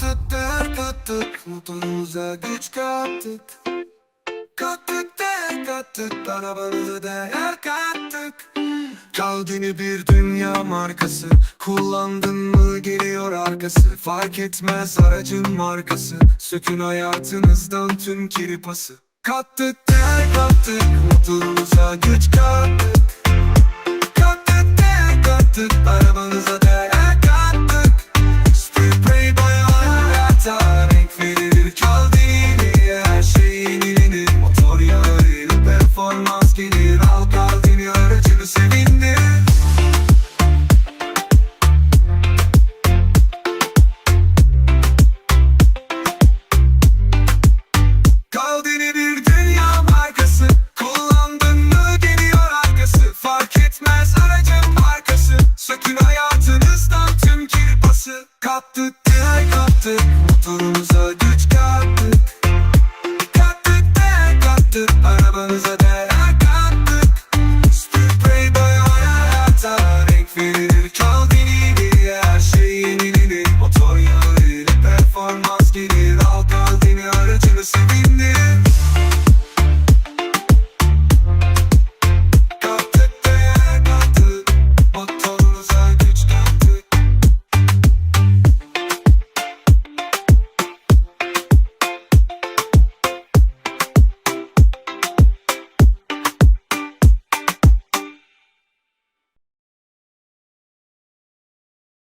Kattık der kattık Mutluluğumuza güç kattık. Kattık der kattık Arabanızı değer kattık. Kalbini bir dünya markası. Kullandın mı geliyor arkası. Fark etmez aracın markası. Sökün hayatınızdan tüm kiripası Kattık der kattık Mutluluğumuza güç kattık. Kattık motorumuza güç kattık. Kattık değer kattık arabanıza değer kattık. Sprey boya hayata renk verir çok